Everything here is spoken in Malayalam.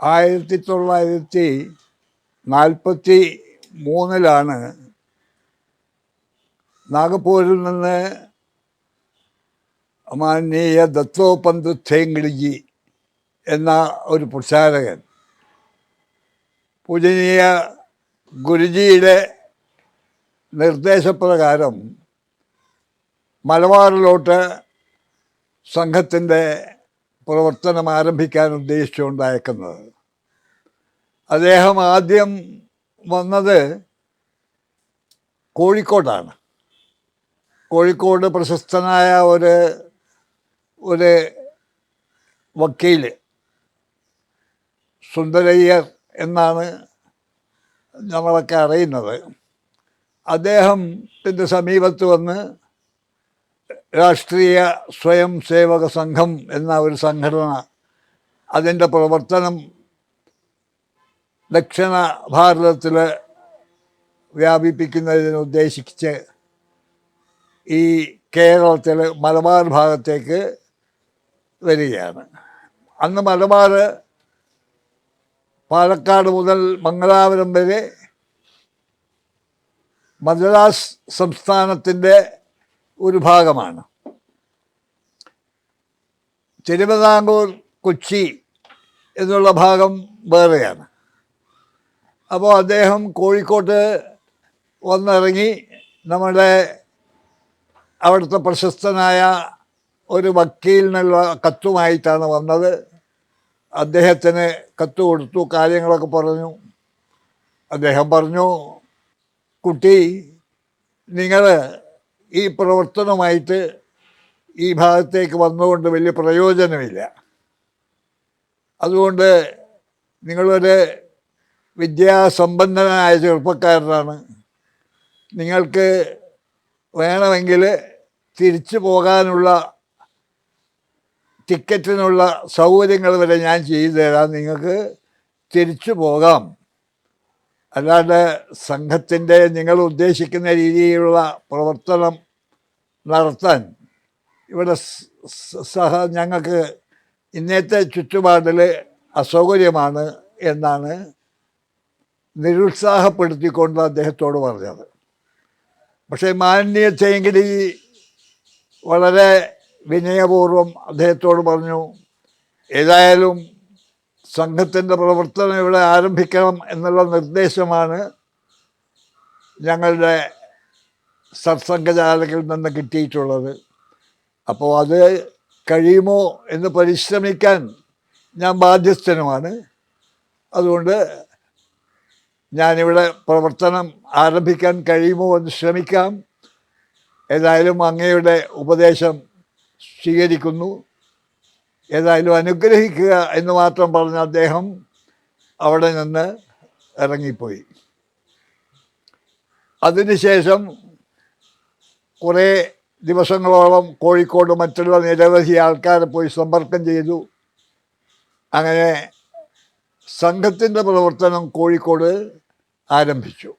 ആയിരത്തി തൊള്ളായിരത്തി നാൽപ്പത്തി മൂന്നിലാണ് നാഗപ്പൂരിൽ നിന്ന് മാനീയ ദത്തോപന്ത് തേങ്കിളിജി എന്ന ഒരു പ്രചാരകൻ. പൂജനീയ ഗുരുജിയുടെ നിർദ്ദേശപ്രകാരം മലബാറിലോട്ട് സംഘത്തിന്റെ പ്രവർത്തനം ആരംഭിക്കാൻ ഉദ്ദേശിച്ചുകൊണ്ടയക്കുന്നത് അദ്ദേഹം ആദ്യം വന്നത് കോഴിക്കോടാണ്. കോഴിക്കോട് പ്രശസ്തനായ ഒരു ഒരു വക്കീൽ സുന്ദരയ്യർ എന്നാണ് നമ്മളൊക്കെ അറിയുന്നത്. അദ്ദേഹത്തിന്റെ സമീപത്ത് വന്ന് രാഷ്ട്രീയ സ്വയം സേവക സംഘം എന്ന ഒരു സംഘടന. അതിന്റെ പ്രവർത്തനം ദക്ഷിണ ഭാരതത്തിൽ വ്യാപിപ്പിക്കുന്നതിന് ഉദ്ദേശിച്ച് ഈ കേരളത്തിൽ മലബാർ ഭാഗത്തേക്ക് വരികയാണ്. അന്ന് മലബാർ പാലക്കാട് മുതൽ മംഗലാപുരം വരെ മദ്രാസ് സംസ്ഥാനത്തിന്റെ ഒരു ഭാഗമാണ്. തിരുവിതാംകൂർ കൊച്ചി എന്നുള്ള ഭാഗം വേറെയാണ്. അപ്പോൾ അദ്ദേഹം കോഴിക്കോട്ട് വന്നിറങ്ങി നമ്മുടെ അവിടുത്തെ പ്രശസ്തനായ ഒരു വക്കീലിനുള്ള കത്തുമായിട്ടാണ് വന്നത്. അദ്ദേഹത്തിന് കത്ത് കൊടുത്തു കാര്യങ്ങളൊക്കെ പറഞ്ഞു. അദ്ദേഹം പറഞ്ഞു കുട്ടി നിങ്ങൾ ഈ പ്രവർത്തനമായിട്ട് ഈ ഭാഗത്തേക്ക് വന്നുകൊണ്ട് വലിയ പ്രയോജനമില്ല. അതുകൊണ്ട് നിങ്ങളൊരു വിദ്യാസമ്പന്നനായ ചെറുപ്പക്കാരനാണ്. നിങ്ങൾക്ക് വേണമെങ്കിൽ തിരിച്ചു പോകാനുള്ള ടിക്കറ്റിനുള്ള സൗകര്യങ്ങൾ വരെ ഞാൻ ചെയ്തു തരാം. നിങ്ങൾക്ക് തിരിച്ചു പോകാം. അല്ലാണ്ട് സംഘത്തിന്റെ നിങ്ങൾ ഉദ്ദേശിക്കുന്ന രീതിയിലുള്ള പ്രവർത്തനം നടത്താൻ ഇവിടെ സഹ ഞങ്ങൾക്ക് ഇന്നത്തെ ചുറ്റുപാടിൽ അസൗകര്യമാണ് എന്നാണ് നിരുത്സാഹപ്പെടുത്തിക്കൊണ്ട് അദ്ദേഹത്തോട് പറഞ്ഞത്. പക്ഷേ മാന്യ ചേങ്കിലി വളരെ വിനയപൂർവം അദ്ദേഹത്തോട് പറഞ്ഞു ഏതായാലും സംഘത്തിന്റെ പ്രവർത്തനം ഇവിടെ ആരംഭിക്കണം എന്നുള്ള നിർദ്ദേശമാണ് ഞങ്ങളുടെ സത്സംഘചാലകിൽ നിന്ന് കിട്ടിയിട്ടുള്ളത്. അപ്പോൾ അത് കഴിയുമോ എന്ന് പരിശ്രമിക്കാൻ ഞാൻ ബാധ്യസ്ഥനുമാണ്. അതുകൊണ്ട് ഞാനിവിടെ പ്രവർത്തനം ആരംഭിക്കാൻ കഴിയുമോ എന്ന് ശ്രമിക്കാം. ഏതായാലും അങ്ങയുടെ ഉപദേശം സ്വീകരിക്കുന്നു. ഏതായാലും അനുഗ്രഹിക്കുക എന്ന് മാത്രം പറഞ്ഞ അദ്ദേഹം അവിടെ നിന്ന് ഇറങ്ങിപ്പോയി. അതിനുശേഷം കുറേ ദിവസങ്ങളോളം കോഴിക്കോട് മറ്റുള്ള നിരവധി ആൾക്കാരെ പോയി സമ്പർക്കം ചെയ്തു. അങ്ങനെ സംഘത്തിന്റെ പ്രവർത്തനം കോഴിക്കോട് ആരംഭിച്ചു.